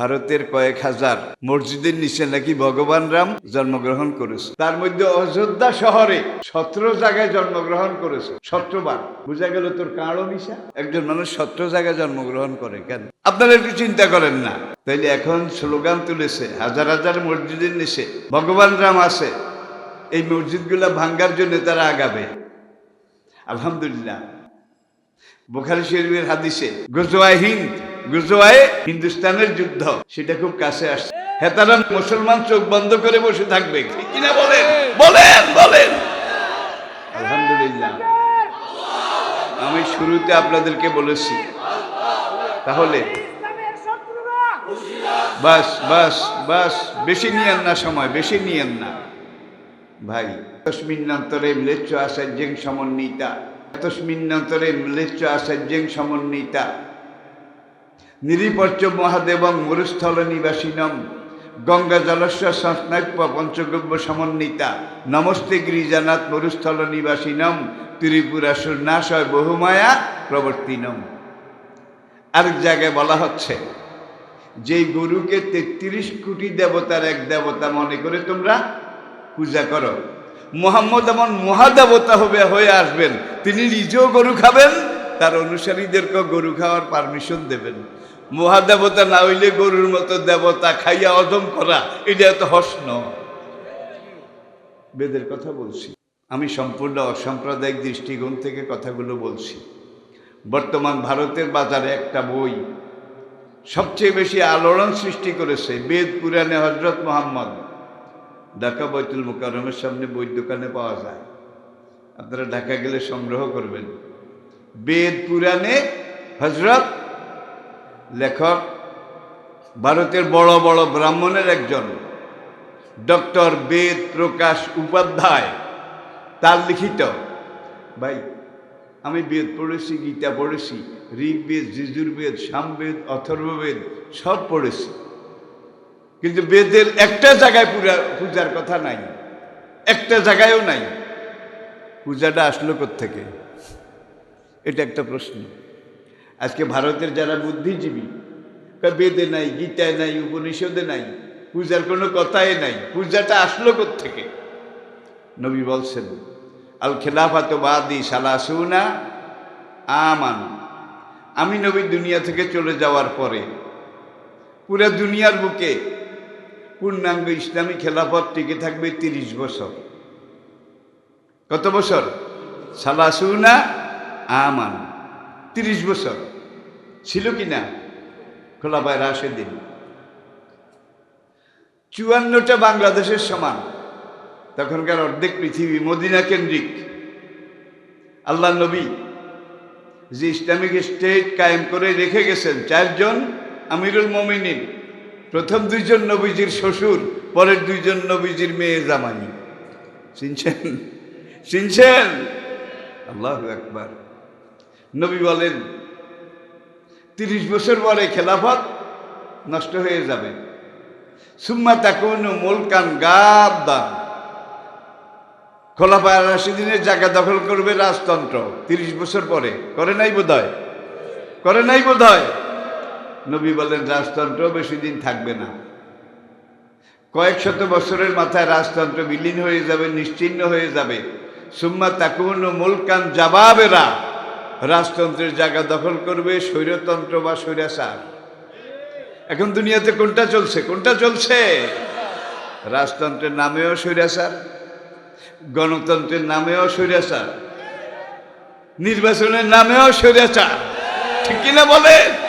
ভারতের কয়েক হাজার মসজিদের নিচে নাকি ভগবান রাম জন্মগ্রহণ করেছে। তার মধ্যে অযোধ্যা শহরে সতেরো জায়গায় জন্মগ্রহণ করেছে। সতেরোবার। বুঝা গেল তোর কারও মিশা একজন মানুষ সতেরো জায়গায় জন্মগ্রহণ করে কেন? আপনারা একটু চিন্তা করেন না। তাইলে এখন স্লোগান তুলেছে, হাজার হাজার মসজিদের নিচে ভগবান রাম আছে। এই মসজিদগুলা ভাঙ্গার জন্য তারা আগাবে। আলহামদুলিল্লাহ। বোখারি শরীফের হাদিসে গুজওয়াই হিন্দ গুজওয়াই হিন্দুস্তানের যুদ্ধ। সেটা খুব কাছে আসছে। হ্যাঁ মুসলমান চোখ বন্ধ করে বসে থাকবে। কিনা বলেন? বলেন বলেন। আলহামদুলিল্লাহ। আমি শুরুতে আপনাদেরকে বলেছি। তাহলে বাস বাস বাস, বেশি নিয়েন না সময়, বেশি নিয়েন না। ভাই তস্মিন্নন্তরে ম্লেচ্ছ আচার্যেং সমন্বিতা। তস্মিন্নন্তরে ম্লেচ্ছ আচার্যেং সমন্বিতা। নিরিপর্য মহাদেবং মরুস্থল নিবাসিনম। গঙ্গা জলস্ব সংস্নাপ্য পঞ্চগব্য সমন্বিতা। নমস্তে গিরিজানাথ মরুস্থল নিবাসিনম। ত্রিপুরা সুর্নাশয় বহুমায়া প্রবর্তিনম। আরেক জায়গায় বলা হচ্ছে, যেই গরুকে তেত্রিশ কোটি দেবতার এক দেবতা মনে করে তোমরা পূজা করো, মোহাম্মদ এমন মহাদেবতা হবে হয়ে আসবেন, তিনি নিজেও গরু খাবেন তার অনুসারীদেরকেও গরু খাওয়ার পারমিশন দেবেন। মহাদেবতা না হইলে গরুর মতো দেবতা খাইয়া অজম করা, এটা তো হস্ন। বেদের কথা বলছি। আমি সম্পূর্ণ অসাম্প্রদায়িক দৃষ্টিকোণ থেকে কথাগুলো বলছি। বর্তমান ভারতের বাজারে একটা বই সবচেয়ে বেশি আলোড়ন সৃষ্টি করেছে, বেদ পুরাণে হজরত মোহাম্মদ। ঢাকা বৈতুল মুকাররমের সামনে বই দোকানে পাওয়া যায়। আপনারা ঢাকা গেলে সংগ্রহ করবেন। বেদ পুরাণে হজরত লেখক, ভারতের বড় বড় ব্রাহ্মণের একজন ডক্টর বেদ প্রকাশ উপাধ্যায়, তার লিখিত, ভাই, আমি বেদ পড়েছি, গীতা পড়েছি, ঋগ্বেদ, যজুর্বেদ, সামবেদ, অথর্ববেদ, সব পড়েছি। কিন্তু বেদের একটা জায়গায় পূজা, পূজার কথা নাই, একটা জায়গায়ও নাই। পূজাটা আসলো থেকে এটা একটা প্রশ্ন। আজকে ভারতের যারা বুদ্ধিজীবী বেদে নাই, গীতায় নাই, উপনিষদে নাই, পূজার কোনো কথাই নাই, পূজাটা আসলো থেকে নবী বলছেন, আল খেলাফাত বাদি সালাসুনা আমান। আমি নবী দুনিয়া থেকে চলে যাওয়ার পরে পুরা দুনিয়ার বুকে পূর্ণাঙ্গ ইসলামী খেলাফত টিকে থাকবে তিরিশ বছর। কত বছর? সালা সালাসুনা আমান, তিরিশ বছর। ছিল কি না খোলাপায় রাশেদিন। চুয়ান্নটা বাংলাদেশের সমান। তখনকার অর্ধেক পৃথিবী মদিনা কেন্দ্রিক। আল্লাহ নবী যে ইসলামিক স্টেট কায়েম করে রেখে গেছেন চারজন আমিরুল মমিনিন, প্রথম দুইজন নবীজির শ্বশুর, পরের দুইজন নবীজির মেয়ে জামাই চিনছেন? চিনছেন? আল্লাহ একবার নবী বলেন, তিরিশ বছর পরে খেলাফত নষ্ট হয়ে যাবে। সুম্মা তাকুন মুলকান গাদ্দান খোলাফায় রাশিদিনের জায়গা দখল করবে রাজতন্ত্র। তিরিশ বছর পরে। করে নাই বোধ করে নাই বোধ নবী বলেন, রাজতন্ত্র বেশি দিন থাকবে না। কয়েক শত বছরের মাথায় রাজতন্ত্র বিলীন হয়ে যাবে নিশ্চিহ্ন হয়ে যাবে। সুম্মা তাকুন মুলকান জাবাবেরা। রাজতন্ত্রের জায়গা দখল করবে স্বৈরতন্ত্র বা স্বৈরাচার। এখন দুনিয়াতে কোনটা চলছে? কোনটা চলছে? রাজতন্ত্রের নামেও স্বৈরাচার, গণতন্ত্রের নামেও স্বৈরাচার, নির্বাচনের নামেও স্বৈরাচার। ঠিক কিনা বলেন?